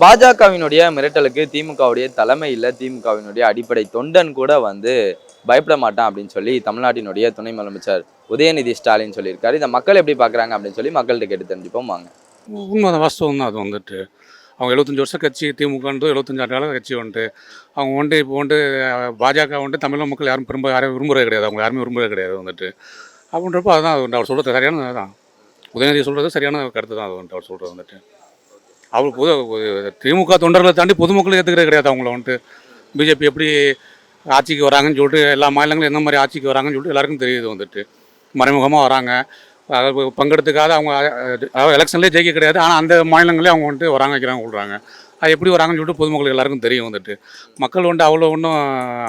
பாஜகவினுடைய மிரட்டலுக்கு திமுகவுடைய தலைமையில் திமுகவினுடைய அடிப்படை தொண்டன் கூட வந்து பயப்பட மாட்டான் அப்படின்னு சொல்லி தமிழ்நாட்டினுடைய துணை முதலமைச்சர் உதயநிதி ஸ்டாலின் சொல்லியிருக்காரு. இதை மக்கள் எப்படி பார்க்குறாங்க அப்படின்னு சொல்லி மக்கள்கிட்ட கேட்டு தெரிஞ்சுப்போம். வாங்க. உண்மை வாஸ்தவம் தான் அது வந்துட்டு. அவங்க எழுபத்தஞ்சு வருஷம் கட்சி திமுகன்றது எழுபத்தஞ்சு ஆண்டு காலம் கட்சி வந்துட்டு. அவங்க வந்துட்டு இப்போ வந்துட்டு பாஜக வந்துட்டு தமிழக மக்கள் யாரும் பெரும்ப யாரும் விரும்புறது கிடையாது. அவங்க யாருமே விரும்புறது கிடையாது வந்துட்டு. அப்படின்றப்போ அதுதான் அது அவர் சொல்கிறது சரியான தான் உதயநிதி சொல்கிறது சரியான கருத்து தான் அது வந்துட்டு அவர் சொல்கிறது வந்துட்டு. அவர் பொது திமுக தொண்டர்களை தாண்டி பொதுமக்கள் ஏற்றுக்கிறது கிடையாது அவங்கள வந்துட்டு. பிஜேபி எப்படி ஆட்சிக்கு வராங்கன்னு சொல்லிட்டு எல்லா மாநிலங்களும் எந்த மாதிரி ஆட்சிக்கு வராங்கன்னு சொல்லிட்டு எல்லாருக்கும் தெரியுது வந்துட்டு. மறைமுகமாக வராங்க. அதாவது பங்கெடுத்துக்காத அவங்க அதாவது எலெக்ஷன்லேயே ஜெயிக்க கிடையாது. ஆனால் அந்த மாநிலங்களே அவங்க வந்துட்டு வராங்க வைக்கிறாங்க சொல்கிறாங்க அது எப்படி வராங்கன்னு சொல்லிட்டு பொதுமக்களுக்கு எல்லாருக்கும் தெரியும் வந்துட்டு. மக்கள் வந்துட்டு அவ்வளோ ஒன்றும்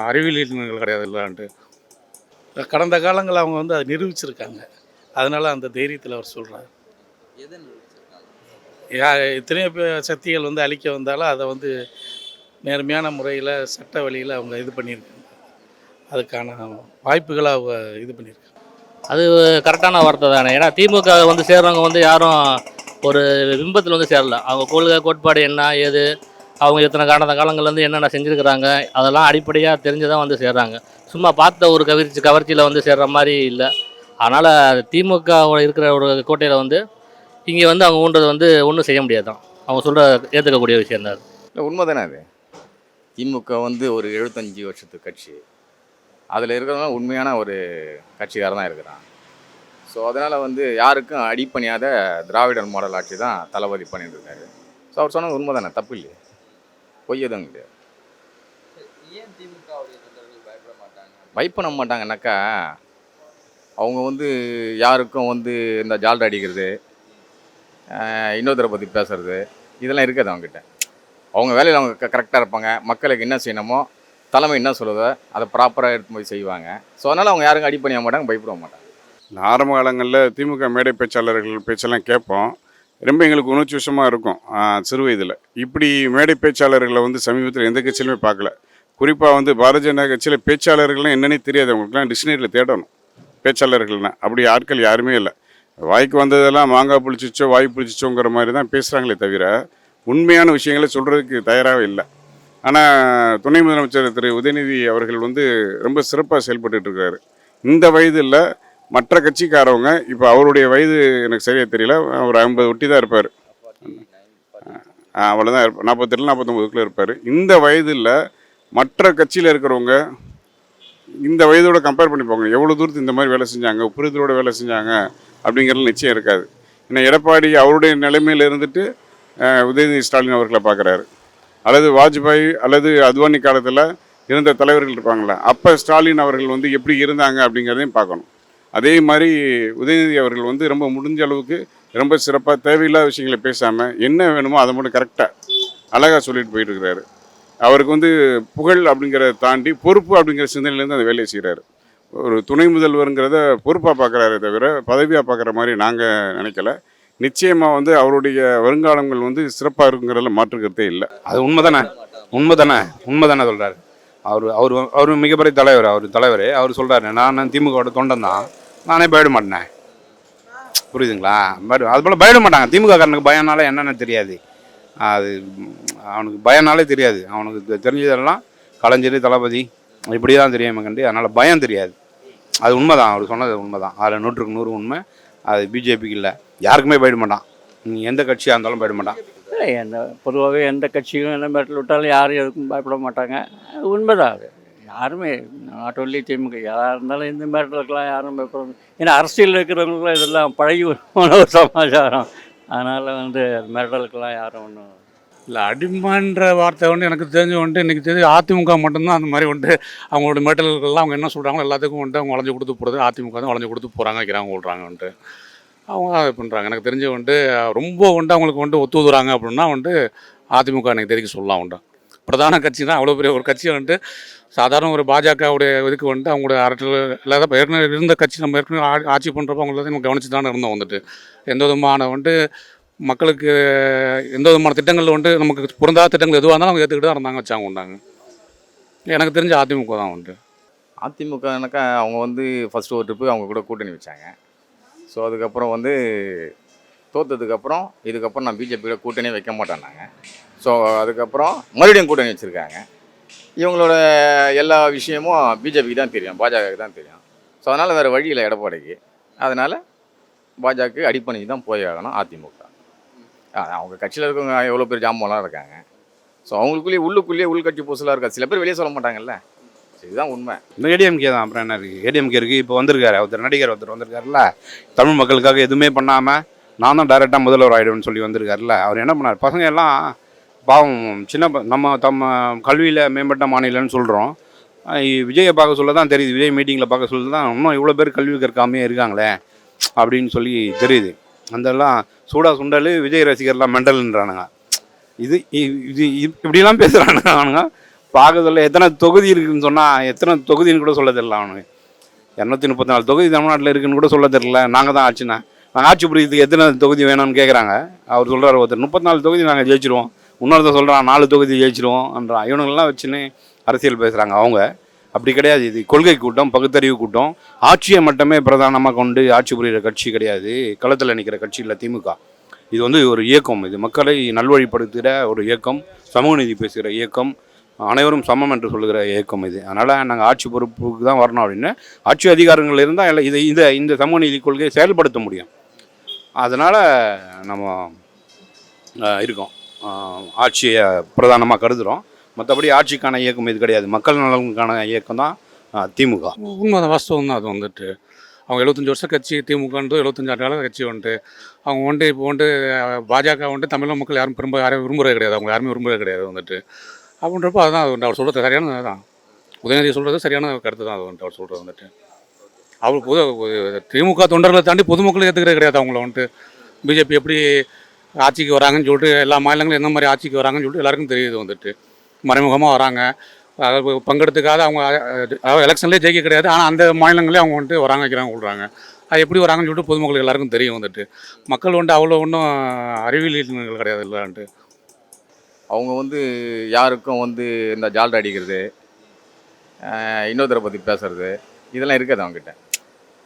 அறிவியல் கிடையாது இல்லைன்ட்டு கடந்த காலங்களில் அவங்க வந்து அதை நிரூபிச்சிருக்காங்க. அதனால் அந்த தைரியத்தில் அவர் சொல்கிறார் யா எத்தனையோ பேர் சக்திகள் வந்து அழிக்க வந்தாலும் அதை வந்து நேர்மையான முறையில் சட்ட வழியில் அவங்க இது பண்ணியிருக்காங்க. அதுக்கான வாய்ப்புகளை அவங்க இது பண்ணியிருக்காங்க. அது கரெக்டான வார்த்தை தானே. ஏன்னா திமுக வந்து சேர்றவங்க வந்து யாரும் ஒரு பிம்பத்தில் வந்து சேரல. அவங்க கொள்கை கோட்பாடு என்ன ஏது அவங்க இத்தனை காலந்த காலங்கள்லேருந்து என்னென்ன செஞ்சுருக்கிறாங்க அதெல்லாம் அடிப்படையாக தெரிஞ்சு தான் வந்து சேர்றாங்க. சும்மா பார்த்த ஒரு கவர்ச்சி கவர்ச்சியில் வந்து சேர்ற மாதிரி இல்லை. அதனால் திமுக இருக்கிற ஒரு கோட்டையில் வந்து இங்கே வந்து அவங்க ஊன்றது வந்து ஒன்றும் செய்ய முடியாது தான் அவங்க சொல்கிற ஏற்றுக்கக்கூடிய விஷயம் தான் அது. இல்லை உண்மை தானே அது? திமுக வந்து ஒரு எழுபத்தஞ்சி வருஷத்து கட்சி. அதில் இருக்கிறவங்க உண்மையான ஒரு கட்சிக்காரன் தான் இருக்கிறான். ஸோ அதனால் வந்து யாருக்கும் அடிப்பணியாத திராவிடர் மாடல் ஆட்சி தான் தளபதி பண்ணிட்டு இருக்காரு ஸோ அவர் சொன்னது உண்மை தானே தப்பு இல்லையே? பொய் எதுவும் கிடையாது பயப்பட மாட்டாங்க? வைப் பண்ண மாட்டாங்கன்னாக்கா அவங்க வந்து யாருக்கும் வந்து இந்த ஜால்ரா அடிக்கிறது இன்னொருத்தரை பற்றி பேசுறது. இதெல்லாம் இருக்காது அவங்ககிட்ட அவங்க வேலையில் அவங்க கரெக்டாக இருப்பாங்க. மக்களுக்கு என்ன செய்யணுமோ தலைமை என்ன சொல்லுதோ அதை ப்ராப்பராக எடுத்து போய் செய்வாங்க. ஸோ அதனால் அவங்க யாருக்கும் பண்ணிய மாட்டாங்க பயப்பட மாட்டாங்க. இந்த ஆரம்ப காலங்களில் திமுக மேடை பேச்சாளர்கள் பேச்செல்லாம் கேட்போம். ரொம்ப எங்களுக்கு உணர்ச்சி விஷயமாக இருக்கும் சிறு வயதில். இப்படி மேடை பேச்சாளர்களை வந்து சமீபத்தில் எந்த கட்சியிலுமே பார்க்கல. குறிப்பாக வந்து பாரதிய ஜனதா கட்சியில் பேச்சாளர்கள்லாம் என்னன்னே தெரியாது. அவங்களுக்குலாம் டிக்ஷனரியில் தேடணும். பேச்சாளர்கள்னா. அப்படி ஆட்கள் யாருமே இல்லை. வாய்க்கு வந்ததெல்லாம் மாங்காய் புளிச்சிச்சோ வாய் புளிச்சிச்சோங்கிற மாதிரி தான் பேசுகிறாங்களே தவிர உண்மையான விஷயங்களை சொல்கிறதுக்கு தயாராக இல்லை. ஆனால் துணை முதலமைச்சர் திரு. உதயநிதி அவர்கள் வந்து ரொம்ப சிறப்பாக செயல்பட்டுட்டு இருக்காரு. இந்த வயதில் மற்ற கட்சிக்காரவங்க இப்போ அவருடைய வயது எனக்கு சரியாக தெரியல ஒரு ஐம்பது ஒட்டி தான் இருப்பார். அவ்வளோதான் இருப்பார் நாற்பத்தெட்டு நாற்பத்தொம்பதுக்குள்ளே இருப்பார். இந்த வயதில் மற்ற கட்சியில் இருக்கிறவங்க இந்த வயதோட கம்பேர் பண்ணி போங்க எவ்வளோ தூரத்துக்கு இந்த மாதிரி வேலை செஞ்சாங்க புரிதலோட வேலை செஞ்சாங்க அப்படிங்கிறது நிச்சயம் இருக்காது. ஏன்னா எடப்பாடி அவருடைய நிலைமையில் இருந்துட்டு உதயநிதி ஸ்டாலின் அவர்களை பார்க்குறாரு அல்லது வாஜ்பாய் அல்லது அத்வானி காலத்தில் இருந்த தலைவர்கள் இருப்பாங்களா அப்போ ஸ்டாலின் அவர்கள் வந்து எப்படி இருந்தாங்க அப்படிங்கிறதையும் பார்க்கணும் அதே மாதிரி உதயநிதி அவர்கள் வந்து ரொம்ப முடிஞ்ச அளவுக்கு ரொம்ப சிறப்பாக தேவையில்லாத விஷயங்களை பேசாமல் என்ன வேணுமோ அதை மட்டும் கரெக்டாக அழகாக சொல்லிட்டு போயிட்டு இருக்கிறாரு. அவருக்கு வந்து புகழ் அப்படிங்கிறத தாண்டி பொறுப்பு அப்படிங்கிற சிந்தனையிலேருந்து அந்த வேலையை செய்கிறாரு ஒரு துணை முதல்வருங்கிறத பொறுப்பாக பார்க்குறாரு தவிர பதவியாக பார்க்குற மாதிரி நாங்கள் நினைக்கல. நிச்சயமாக வந்து அவருடைய வருங்காலங்கள் வந்து சிறப்பாக இருக்குங்கிறதுல மாற்றுக்கிறதே இல்லை. அது உண்மை தானே உண்மை தானே உண்மை தானே சொல்கிறாரு அவர் அவர் அவர் மிகப்பெரிய தலைவர் அவர் தலைவர். அவர் சொல்கிறாரு நான் திமுகவோட தொண்டன் தான். நானே போயிட மாட்டேனேன் புரியுதுங்களா? பய அது போல் பயப்பட மாட்டாங்க. திமுக காரனுக்கு பயம்னால என்னென்னு தெரியாது. அது அவனுக்கு பயம்னாலே தெரியாது. அவனுக்கு தெரிஞ்சதெல்லாம் கலைஞர் தளபதி. இப்படி தான் தெரியாமல் கண்டு அதனால் பயம் தெரியாது. அது உண்மைதான் அவர் சொன்னது உண்மைதான். அதில் நூற்றுக்கு நூறு உண்மை அது பிஜேபிக்கு இல்லை. யாருக்குமே போயிட மாட்டான். நீ எந்த கட்சியாக இருந்தாலும் போயிட மாட்டான். இல்லை எந்த பொதுவாகவே எந்த கட்சியும் என்ன மிரட்டல் விட்டாலும் யாரும் எதுக்கும் பயப்பட மாட்டாங்க. உண்மை உண்மைதான் அது. யாருமே நாட் ஒன்லி திமுக யாராக இருந்தாலும் இந்த மிரட்டலுக்கெல்லாம் யாரும் பயப்பட ஏன்னா அரசியலில் இருக்கிறவங்களுக்குலாம் இதெல்லாம் பழகி ஒரு சமாச்சாரம். அதனால் வந்து மிரட்டலுக்கெல்லாம் யாரும் ஒன்றும் இல்லை அடிமான்ற வார்த்தை வந்து எனக்கு தெரிஞ்சு வந்துட்டு இன்றைக்கி தெரிஞ்சு அதிமுக மட்டும்தான் அந்த மாதிரி வந்துட்டு அவங்களோட மெட்டல்கள்லாம் அவங்க என்ன சொல்கிறாங்களோ எல்லாத்துக்கும் வந்துட்டு அவங்க வளைஞ்சு கொடுத்து போகிறது அதிமுக தான் வளைஞ்சு கொடுத்து போகிறாங்க வைக்கிறாங்க சொல்கிறாங்க வந்துட்டு அவங்க இது பண்ணுறாங்க எனக்கு தெரிஞ்சு வந்துட்டு ரொம்ப வந்துட்டு அவங்களுக்கு வந்துட்டு ஒத்து ஊதுறாங்க அப்படின்னா வந்துட்டு அதிமுக எனக்கு தெரிவிக்க சொல்லலாம் உண்டு. பிரதான கட்சி தான் அவ்வளோ பெரிய ஒரு கட்சியை வந்துட்டு சாதாரண ஒரு பாஜகவுடைய இதுக்கு வந்துட்டு அவங்களோட அரசியல் இல்லாத ஏற்கனவே இருந்த கட்சி நம்ம ஏற்கனவே ஆட்சி பண்ணுறப்போ அவங்கள நம்ம கவனிச்சு தானே இருந்தோம் வந்துட்டு. எந்த விதமான வந்துட்டு மக்களுக்கு எந்த விதமான திட்டங்கள் உண்டு? நமக்கு பொருந்தாத திட்டங்கள் எதுவாக இருந்தாலும் அவங்க ஏற்றுக்கிட்டு தான் இருந்தாங்க வச்சாங்க உண்டாங்க எனக்கு தெரிஞ்ச அதிமுக தான் உண்டு. அதிமுகனாக்கா அவங்க வந்து ஃபஸ்ட்டு ஒரு ட்ரிப்பு அவங்க கூட கூட்டணி வச்சாங்க. ஸோ அதுக்கப்புறம் வந்து தோத்ததுக்கப்புறம் இதுக்கப்புறம் நான் பிஜேபியோட கூட்டணியே வைக்க மாட்டேன் நாங்கள் ஸோ அதுக்கப்புறம் மறுபடியும் கூட்டணி வச்சுருக்காங்க. இவங்களோட எல்லா விஷயமும் பிஜேபிக்கு தான் தெரியும் பாஜகவுக்கு தான் தெரியும். ஸோ அதனால் வேறு வழியில் எடப்பாடிக்கு. அதனால் பாஜக அடிப்பணிக்கு தான் போய் ஆகணும் அதிமுக. அவங்க கட்சியில் இருக்கவங்க எவ்வளோ பேர் ஜாம்பவம்லாம் இருக்காங்க. ஸோ அவங்களுக்குள்ளேயே உள்ளுக்குள்ளேயே உள்கட்சி பூசலாக இருக்காது. சில பேர் வெளியே சொல்ல மாட்டாங்கல்ல. இதுதான் உண்மை. இந்த ஏடிஎம்கே தான். அப்புறம் என்ன இருக்குது ஏடிஎம்கே இருக்குது இப்போ வந்திருக்காரு. ஒருத்தர் நடிகர் ஒருத்தர் வந்திருக்காருல்ல. தமிழ் மக்களுக்காக எதுவுமே பண்ணாமல் நான் தான் டைரெக்டாக முதல்வர் ஆகிடுவேன்னு சொல்லி வந்திருக்காருல்ல. அவர் என்ன பண்ணார்? பசங்க எல்லாம் பாவம் சின்ன ப- நம்ம தம்ம கல்வியில் மேம்பட்ட மாநிலம்னு சொல்கிறோம் விஜயை பார்க்க சொல்ல தான் தெரியுது. விஜய் மீட்டிங்கில் பார்க்க சொல்ல தான் இன்னும் இவ்வளோ பேர் கல்வி கற்காமே இருக்காங்களே அப்படின்னு சொல்லி தெரியுது. அந்தெல்லாம் சூடா சுண்டல் விஜய் ரசிகர்லாம் மெண்டல்ன்றானுங்க. இது இ- இது இப்படிலாம் பேசுகிறானுங்க அவனுங்க. பார்க்க சொல்ல எத்தனை தொகுதி இருக்குதுன்னு சொன்னால் எத்தனை தொகுதின்னு கூட சொல்ல தெரியல அவனுக்கு இரநூத்தி முப்பத்தி நாலு தொகுதி தமிழ்நாட்டில் இருக்குன்னு கூட சொல்ல தெரியல நாங்கள் தான் ஆட்சினா. நாங்கள் ஆட்சி புரியத்துக்கு எத்தனை தொகுதி வேணும்னு கேட்குறாங்க அவர் சொல்கிறார் ஒருத்தர் முப்பத்தி நாலு தொகுதி நாங்கள் ஜெயிச்சிருவோம். இன்னொருத்தர் சொல்கிறான் நாலு தொகுதி ஜெயிச்சிருவோம்ன்றான். இவனுங்கெல்லாம் வச்சுன்னு அரசியல் பேசுகிறாங்க அவங்க. அப்படி கிடையாது. இது கொள்கை கூட்டம் பகுத்தறிவு கூட்டம். ஆட்சியை மட்டுமே பிரதானமாக கொண்டு ஆட்சி புரிகிற கட்சி கிடையாது. களத்தில் நிற்கிற கட்சி இல்லை திமுக. இது வந்து ஒரு இயக்கம். இது மக்களை நல்வழிப்படுத்துகிற ஒரு இயக்கம். சமூக நீதி பேசுகிற இயக்கம். அனைவரும் சமம் என்று சொல்லுகிற இயக்கம் இது. அதனால் நாங்கள் ஆட்சி பொறுப்புக்கு தான் வரணும் அப்படின்னு. ஆட்சி அதிகாரங்கள் இருந்தால் எல்லாம் இதை இந்த இந்த சமூக நீதி கொள்கையை செயல்படுத்த முடியும். அதனால் நம்ம இருக்கோம். ஆட்சியை பிரதானமாக கருதுகிறோம் மற்றபடி ஆட்சிக்கான இயக்கம் இது கிடையாது. மக்கள் நலனுக்கான இயக்கம் தான் திமுக. உண்மை வாஸ்தவம் தான் அது வந்துட்டு. அவங்க எழுபத்தஞ்சு வருஷம் கட்சி திமுகன்றது எழுபத்தஞ்சு ஆண்டு கால கட்சி வந்துட்டு. அவங்க வந்துட்டு இப்போ வந்துட்டு பாஜக வந்துட்டு தமிழக மக்கள் யாரும் விரும்ப யாரும் விரும்புறது கிடையாது. அவங்க யாருமே விரும்புறது கிடையாது வந்துட்டு. அப்படின்றப்போ அதுதான் அவர் அவர் சொல்கிறது சரியான தான் உதயநிதி சொல்கிறது சரியான கருத்து தான் அது வந்துட்டு அவர் சொல்கிறது வந்துட்டு. அவர் பொது திமுக தொண்டர்களை தாண்டி பொதுமக்கள் ஏற்றுக்கிறது கிடையாது அவங்கள வந்துட்டு. பிஜேபி எப்படி ஆட்சிக்கு வராங்கன்னு சொல்லிட்டு எல்லா மாநிலங்களும் எந்த மாதிரி ஆட்சிக்கு வராங்கன்னு சொல்லிட்டு எல்லாருக்கும் தெரியுது வந்துட்டு. மறைமுகமாக வராங்க. அதாவது பங்கெடுத்துக்காத அவங்க அதாவது எலெக்ஷன்லேயே ஜெயிக்க கிடையாது. ஆனால் அந்த மாநிலங்களே அவங்க வந்துட்டு வராங்க வைக்கிறாங்க விட்றாங்க அது எப்படி வராங்கன்னு சொல்லிட்டு பொதுமக்கள் எல்லாருக்கும் தெரியும் வந்துட்டு. மக்கள் வந்துட்டு அவ்வளோ ஒன்றும் அறிவியல் கிடையாது இல்லைன்ட்டு அவங்க வந்து யாருக்கும் வந்து இந்த ஜால்ட் அடிக்கிறது இன்னொருத்தரை பற்றி பேசுறது இதெல்லாம் இருக்காது அவங்ககிட்ட.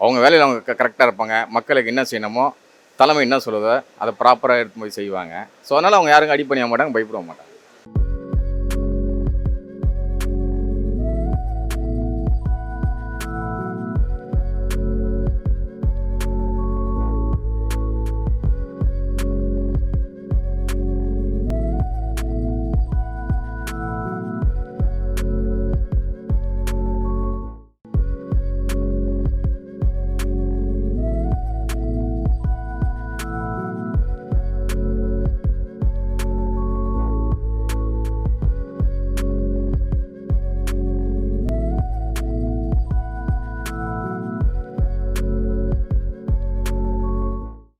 அவங்க வேலையில் அவங்க கரெக்டாக இருப்பாங்க. மக்களுக்கு என்ன செய்யணுமோ தலைமை என்ன சொல்லுதோ அதை ப்ராப்பராக எடுத்து போய் செய்வாங்க. ஸோ அதனால் அவங்க யாருக்கும் பண்ணிய மாட்டாங்க பயப்பட மாட்டாங்க.